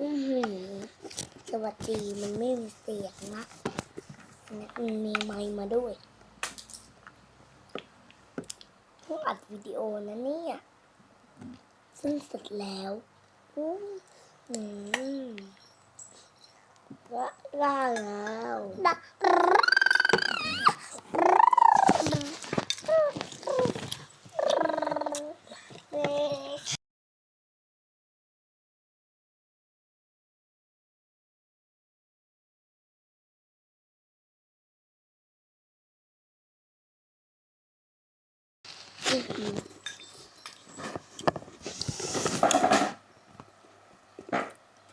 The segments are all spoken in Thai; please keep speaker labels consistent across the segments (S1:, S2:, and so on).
S1: สวัสดีมันไม่มีเสียงนะมันมีไมค์มาด้วยเพิ่งอัดวิดีโอนะเนี่ย ซึ่งเสร็จแล้วอืมว่าแล้ว อ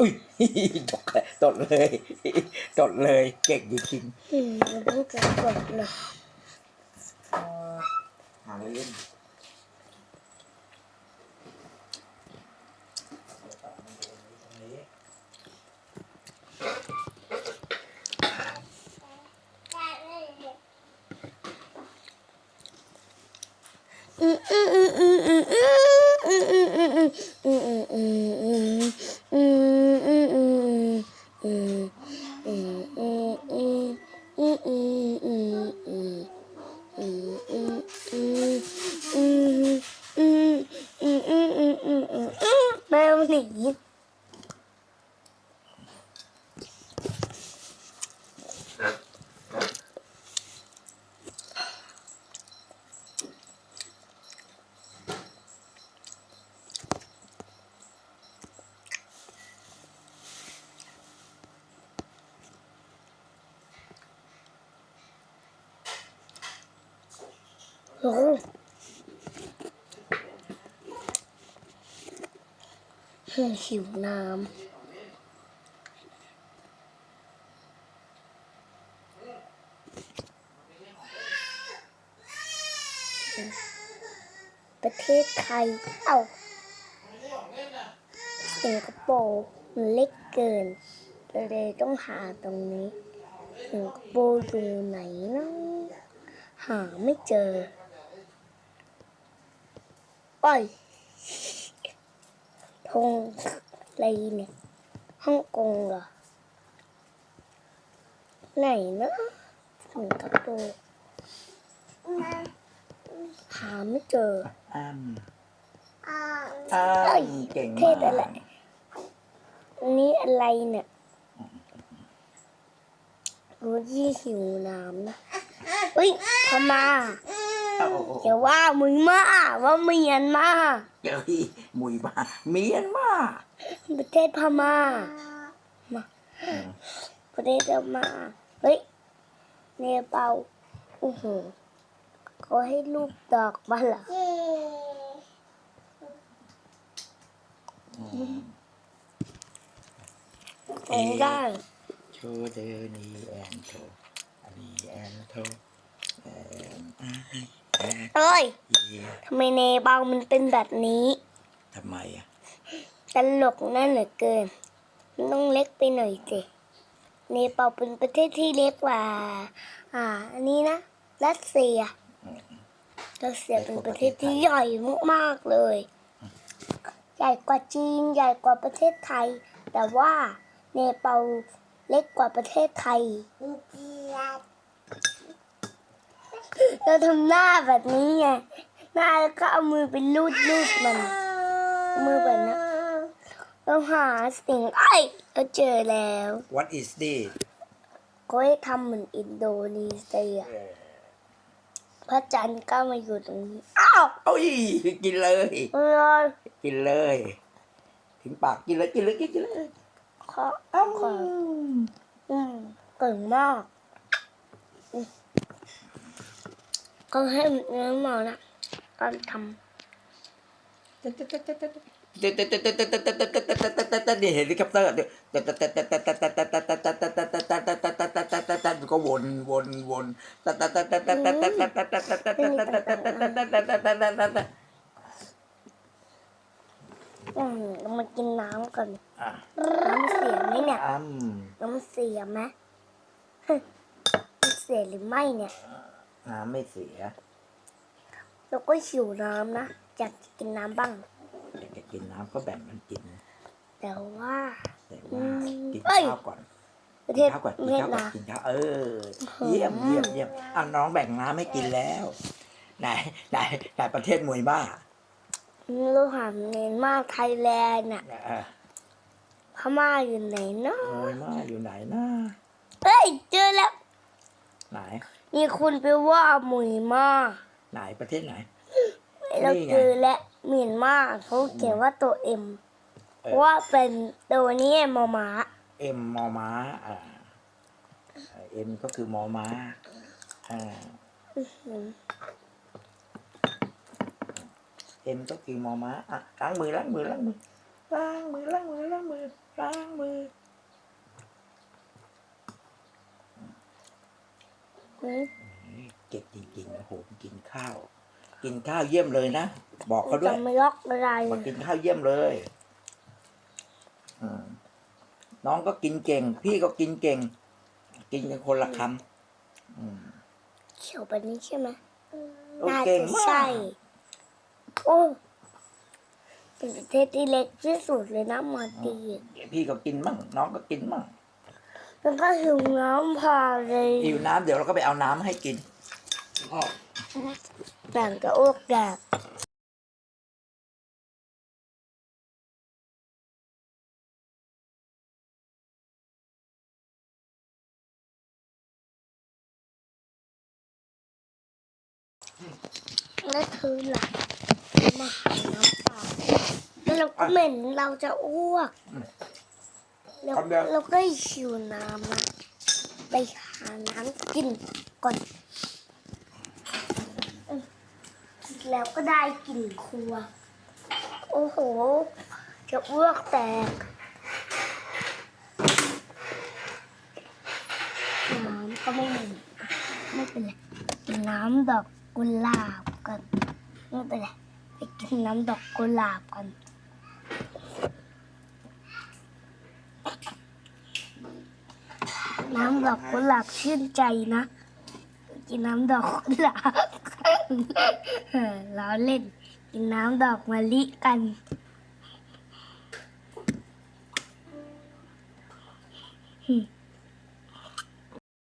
S1: ุ้ยตก
S2: เลยตกเลยตดเลย เก่งจริงๆ
S1: อืมมันต้องการกดเลย
S2: หาเล่น
S1: โอ้โหหิวน้ำประเทศไทย เอ้าสิงคโปร์มันเล็กเกินเลยต้องหาตรงนี้ สิงคโปร์อยู่ไหนนะหาไม่เจอ โอ้ยธงอะไรเนี่ยฮ่องกงเหรอ ไหนนะสิงคโปร์หาไม่เจอ
S2: อ้ำ
S1: อ้า
S2: อ้
S1: เอ้ยำ
S2: เก่ง
S1: เทศอะไรอันนี้อะไรเนี่ยรู้ยี่หิวน้ำนะเฮ้ยพม่า
S2: โอ้โห
S1: อย่าว่ามึงมาว่าเมียนมา
S2: เจ้ยมุยมาเมียนมา
S1: ประเทศพม่ามาประเทศพม่าเฮ้ยเนเปาโอ้โหเขาให้ลูกดอกมาเหรอเองได้
S2: โชเดนีแอนโทอันนี้แอนโทแอนแอน
S1: เอ้ย
S2: เอีย
S1: ทำไมเนเปามันเป็นแบบนี้
S2: ทำไมอะ
S1: ตลกนั่นเหลือเกิน มันต้องเล็กไปหน่อยสิเนเปาเป็นประเทศที่เล็กกว่า อ่า อันนี้นะรัสเซียรัสเซียเป็นประเทศที่ใหญ่มากๆเลย ใหญ่กว่าจีน ใหญ่กว่าประเทศไทย แต่ว่าเนเปาเล็กกว่าประเทศไทย เราทำหน้าแบบนี้ไง หน้าแล้วก็เอามือไปลูดลูดมัน มือแบบนั้นเราหาสิ่งไอ้ยเราเจอแล้ว
S2: What is this
S1: ก็ให้ทำเหมือนอินโดนีเซีย พระจันทร์ก็มาอยู่ตรงนี้ อ้าว
S2: เอ้ยกินเลย
S1: เลย
S2: กินเลย ถึงปากกินเลยกินเลยกินเลย
S1: ขอ
S2: อ้ำ
S1: ขออืมเก่งมากอืม ก็ให้เนื้อหมอนะการท
S2: นี่เฮลิคอปเตอร์ก็วนวนวน
S1: อืมเรามากินน้ำก่อนน้ำเสียไหมเนี่ยน้ำเสียไหมเสียหรือไม่เนี่ย
S2: น้ำไม่เสีย
S1: เราก็หิวน้ำนะ อยากจะกินน้ำบ้าง
S2: อยากจะกินน้ำก็แบ่งมันกิน
S1: แต่ว่า
S2: เก่งมากกิน
S1: เอ้ย
S2: ข้าวก่อน
S1: ประเท
S2: กิน
S1: ศ
S2: ข้าวก่อนกิน
S1: เวียด
S2: ข้าวก่อน
S1: นาม
S2: กินข้าวเออ เยี่ยมเยี่ยมเยี่ยมอะน้องแบ่งน้ำให้กินแล้ว ไหนไหนไหนประเทศมวยบ้า
S1: ลูกหามเน้นมากไทยแลนด์น่ะ
S2: เออ
S1: พม่าอยู่ไหนเนาะ
S2: มวยบ้าอยู่ไหนนะ
S1: เอ้ย เจอแล้ว
S2: ไหน
S1: มีคุณไปว่าหมุยมา
S2: ไหนประเทศไหน
S1: เรา
S2: นี่ไง
S1: เจอแล้วเมียนมาเขาเขียนว่าตัวเอ็ม
S2: เออ
S1: ว่าเป็นตัวนี้มอม้า
S2: เอ็มมอม้าอ่าเอ็มก็คือมอม้าอ่าเอ็มก็คือมอม้าอะล้างมือล้างมือล้างมือล้างมือล้างมือล้างมือล้างมือ
S1: อืม
S2: เก็บจริงๆโอ้โหกินข้าว กินข้าวเยี่ยมเลยนะ บอกเขาด้วย
S1: จะไม่ล็อกอะไร
S2: บอกกินข้าวเยี่ยมเลยอืมน้องก็กินเก่ง พี่ก็กินเก่ง กินกันคนละคำอืม
S1: เขียวแบบนี้ใช่ไหม
S2: โอ้
S1: น่า
S2: เก่ง
S1: จะ
S2: มาก
S1: ใช่โอ้เป็นประเทศที่เล็กที่สุดเลยนะมาดีฟ
S2: พี่ก็กินมั่งน้องก็กินมั่ง
S1: แล้วก็หิวน้ำพอเลย
S2: หิวน้ำเดี๋ยวเราก็ไปเอาน้ำให้กินพ่อ
S1: แต่งจะอ้วกแดกแล้วเธอล่ะมาหาน้ำเปล่าแล้วเราก็เหม็นเราจะอ้วก แล้วเราก็หิวน้ำนะไปหาน้ำกินก่อนอืมแล้วก็ได้กลิ่นครัว โอ้โห จะอ้วกแตก น้ำก็ไม่มีไม่เป็นไรกินน้ำดอกกุหลาบกันไม่เป็นไรไปกินน้ำดอกกุหลาบกัน น้ำดอกกุหลาบชื่นใจนะ กินน้ำดอกกุหลาบเออล้อเล่น กินน้ำดอกมะลิกันหึ